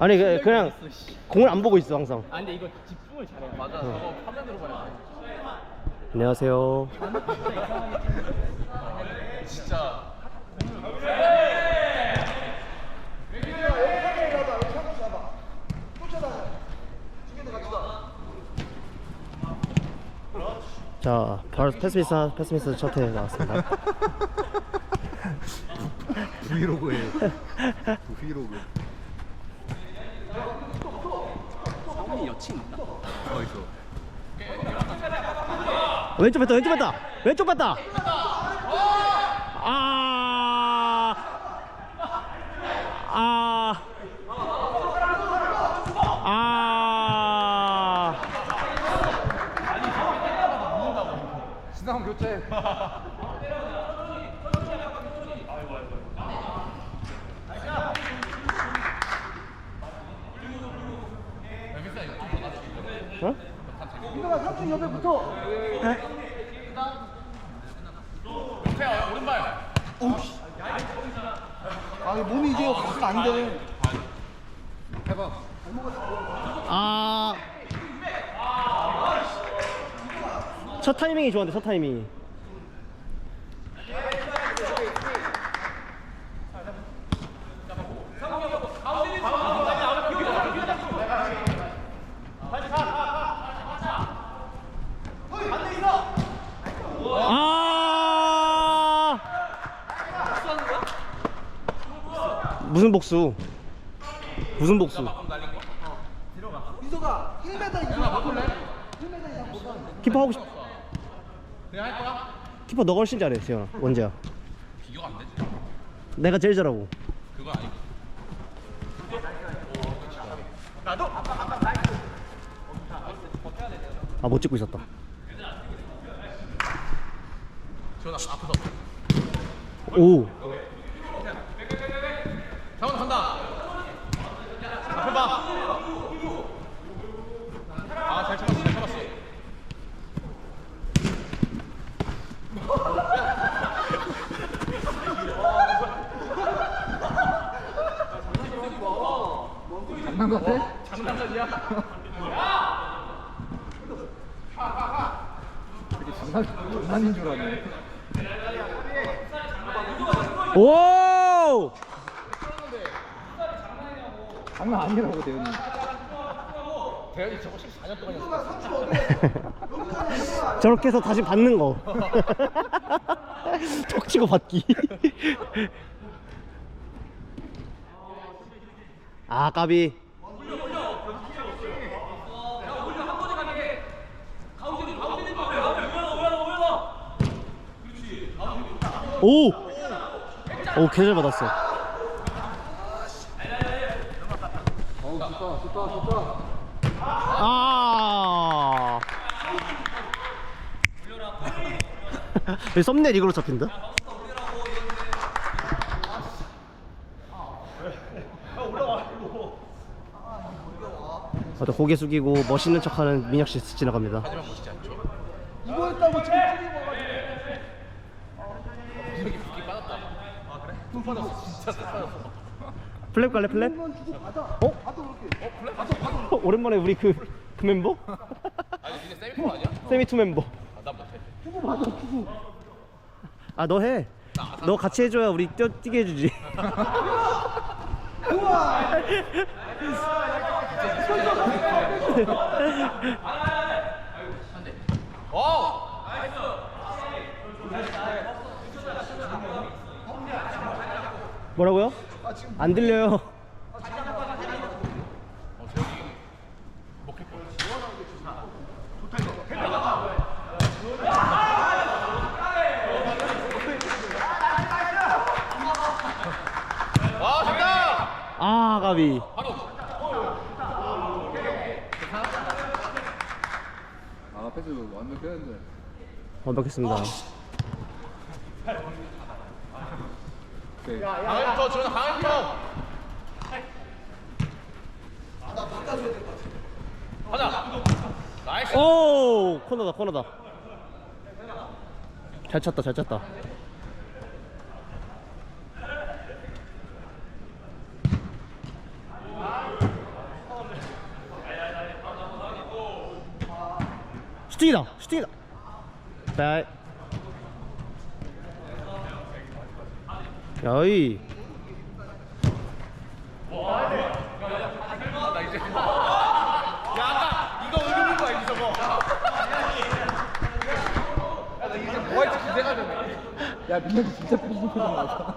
아니 그- 그냥 공을 안 보고 있어 항상. 아 근데 이거 집중을 잘해. 맞아. 저거 화면으로 봐야 돼. 안녕하세요. 진짜. 자 바로 패스미스 패스미스 첫회 나왔습니다. 브이로그예요. 브이로그. 성훈이 여친 있다. 어딨어? 왼쪽 뺐다 왼쪽 뺐다 왼쪽 뺐다. 아. 아. 아. 신상 교체. 어? 삼촌 옆에 붙어. 태야 오른발. 아 몸이 이제 확 안 돼. 해봐. 아. 첫 타이밍이 좋았는데 첫 타이밍이. 아. 무슨 복수? 무슨 복수? 민호가 1m 이상 못 올래? 1m 이상 못 올래? 키퍼 하고 싶. 내가 할 거야? 키퍼 너가 훨씬 잘해, 지현아. 원재야. 비교가 안 되지. 내가 제일 잘하고. 그건 아니고. 아, 못 찍고 있었다. 지원아 앞에서. 오. 장원 간다. 앞에 봐. 아잘 잡았어 잘 잡았어. 장난 같아? 장난이야. 되게 장난 장난인 줄 알았네. 오! 장난 아니라고 대현이. 대현이 저거 14년 동안 했어. 저렇게 해서 다시 받는 거. 톡 치고 받기. 아, 까비. 오! 오, 개잘 받았어. 어우 좋다 좋다 좋다. 아. 왜 썸네일 이걸로 잡힌다? 맞다 고개 숙이고 멋있는 척하는 민혁 씨 지나갑니다. 이거 했다고 지금 이렇게 붓기 빠졌다. 아 빠졌어 진짜 돈 빠졌어. 플랩 갈래 플랩? 어? 어. 오랜만에 우리 그, 그 멤버? 아니 니네 세미프 아니야? 세미 투 멤버. 아 나 못해. 주고 받아 주고. 아너 해. 너 같이 해줘야 우리 뛰어 뛰게 해주지. 와우. 뭐라고요? 안 들려요. 와 됐다. 아 가비. 바로. 아 패스 완벽했는데. 완벽했습니다. 오 코너다 코너다. 잘 찼다 잘 찼다. 슈팅이다 슈팅이다. 자 야이. 와, 나 이제 야 민혁이 진짜 삐진 표정 나왔다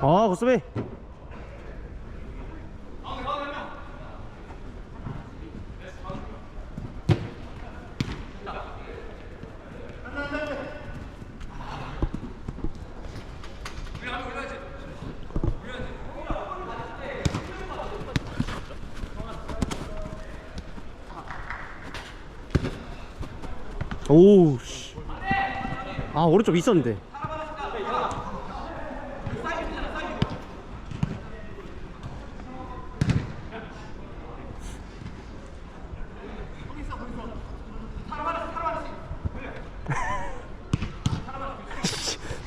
아 고수비 오우 씨. 아 오른쪽 있었는데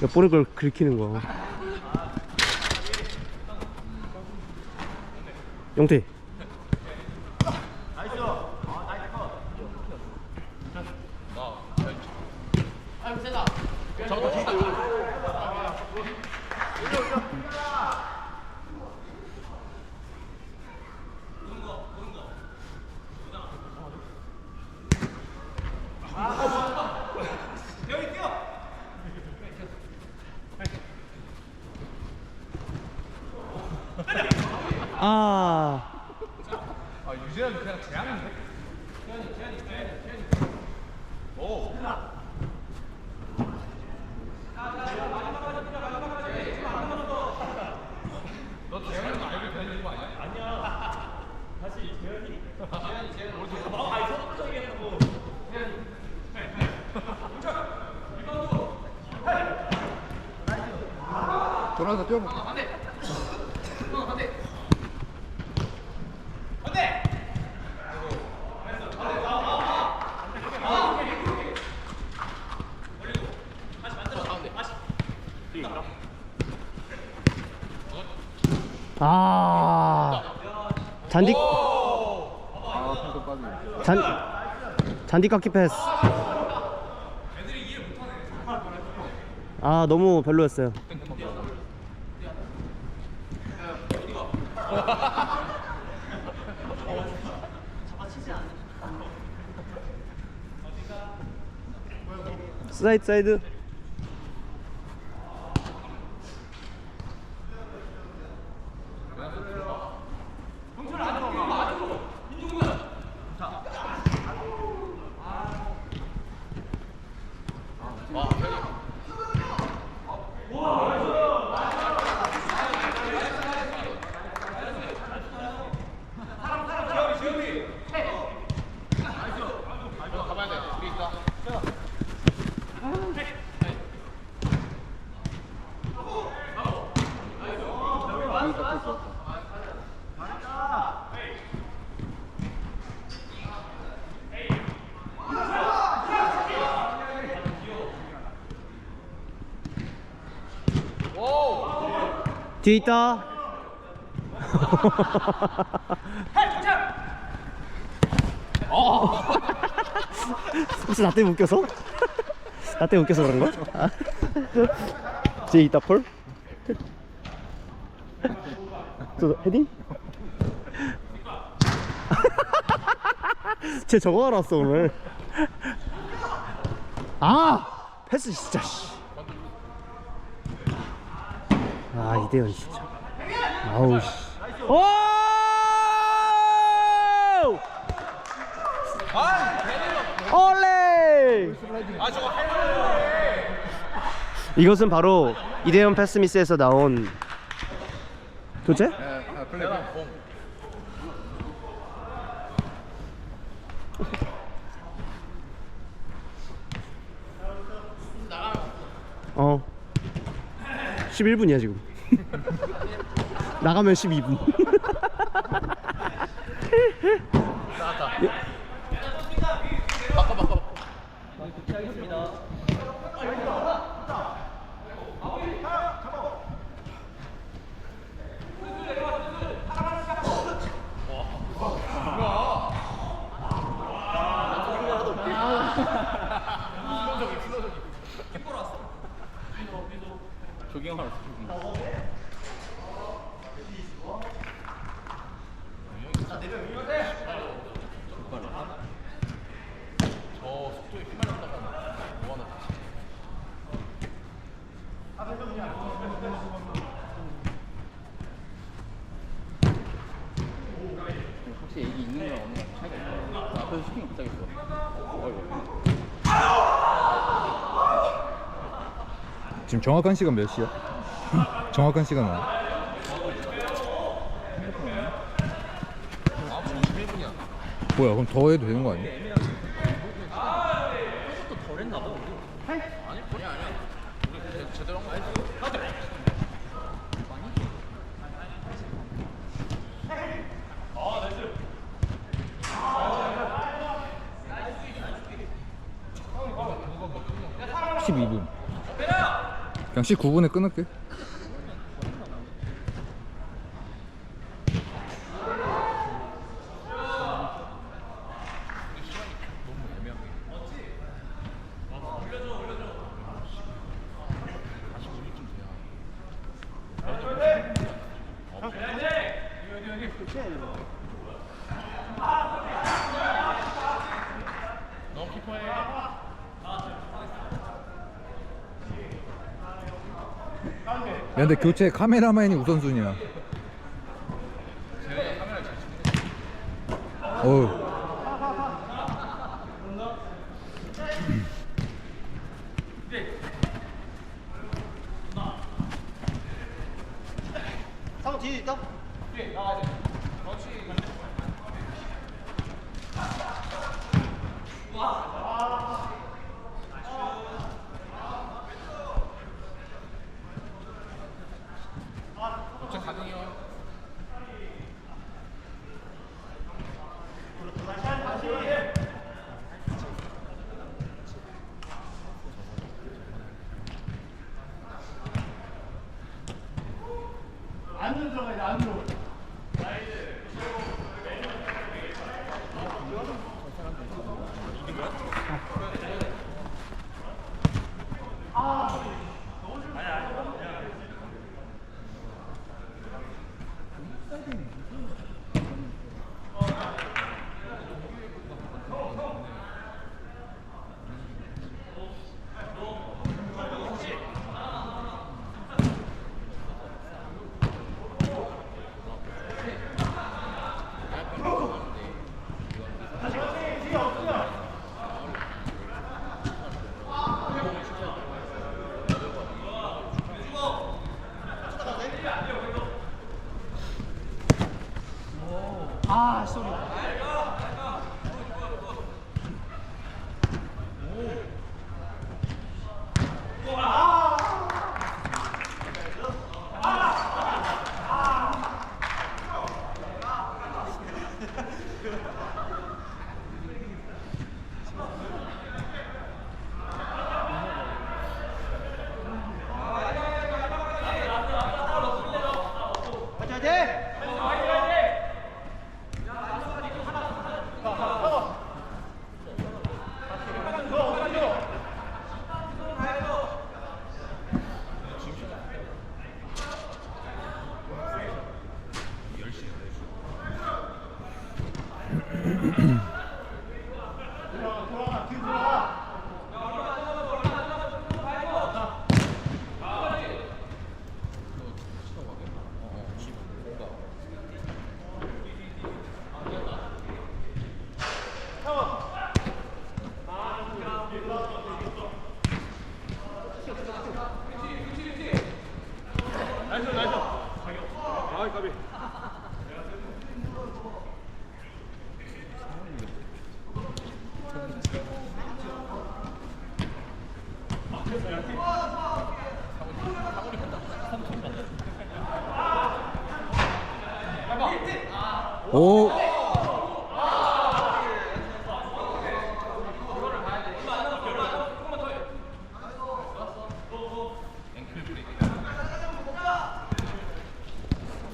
몇 번을 그걸 긁히는 거야 영태 아. 아 유재현 그냥 재앙인데? 너 재현이 거 알고 되는 거 아니야? 아니야. 다시 재현이? 재현이 재현이. 어디 아 아니 서부터 얘기하고. 돌아서 뛰어봐 아 아. 빠지네 잔 잔디 깎기 패스. 아 너무 별로였어요. 사이드 사이드 가봐야 돼 우리 있다 여기 딱 있어 뒤에 있다 혹시 나 때문에 웃겨서? 나 때문에 웃겨서 그런 거? 뒤에 있다 폴? 저 헤딩? 쟤 저거 왔어 오늘 아 패스 진짜 씨. 아 이대현 진짜 아우 씨 오! 올레! 이것은 바로 이대현 패스미스에서 나온 교체? 어 11분이야 지금 나가면 12분. 조깅 하러 왔어 조깅 확실히 얘기 있는 거랑 없는 거랑 차이가 있어 앞에서 슈팅 못 하겠어 어이구 지금 정확한 시간 몇 시야? 정확한 시간 은 뭐야 그럼 더 해도 되는 거 아니야? (12분) 그냥 19분에 끊을게 근데 교체 카메라맨이 우선순위야 어우 상호 뒤에 있다? 오.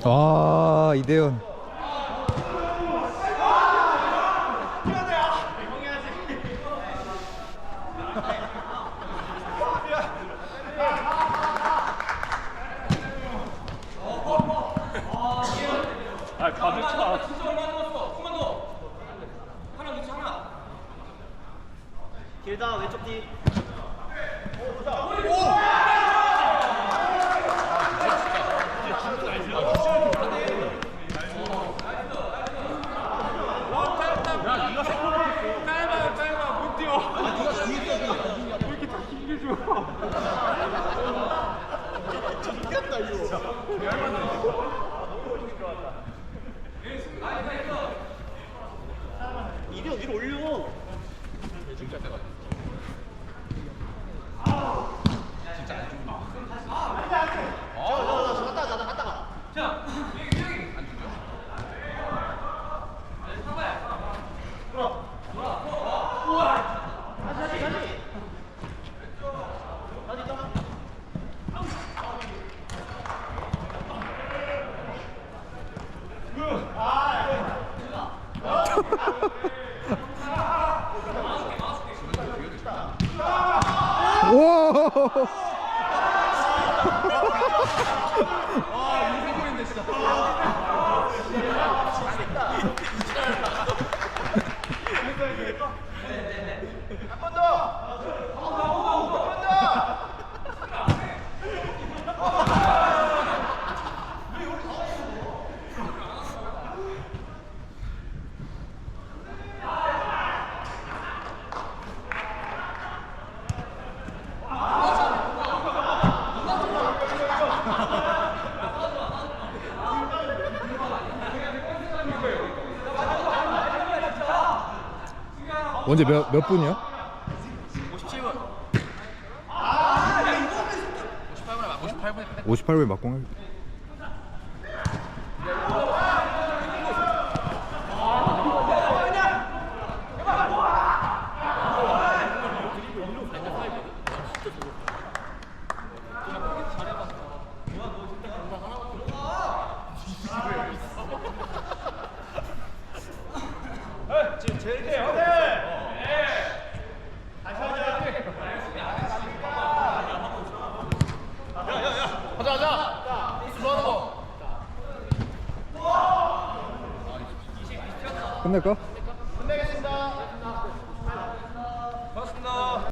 아 이대현 아. 길다 왼쪽 뒤. 언제 몇, 몇 분이야? 57분 58분에 막공할 끝낼까?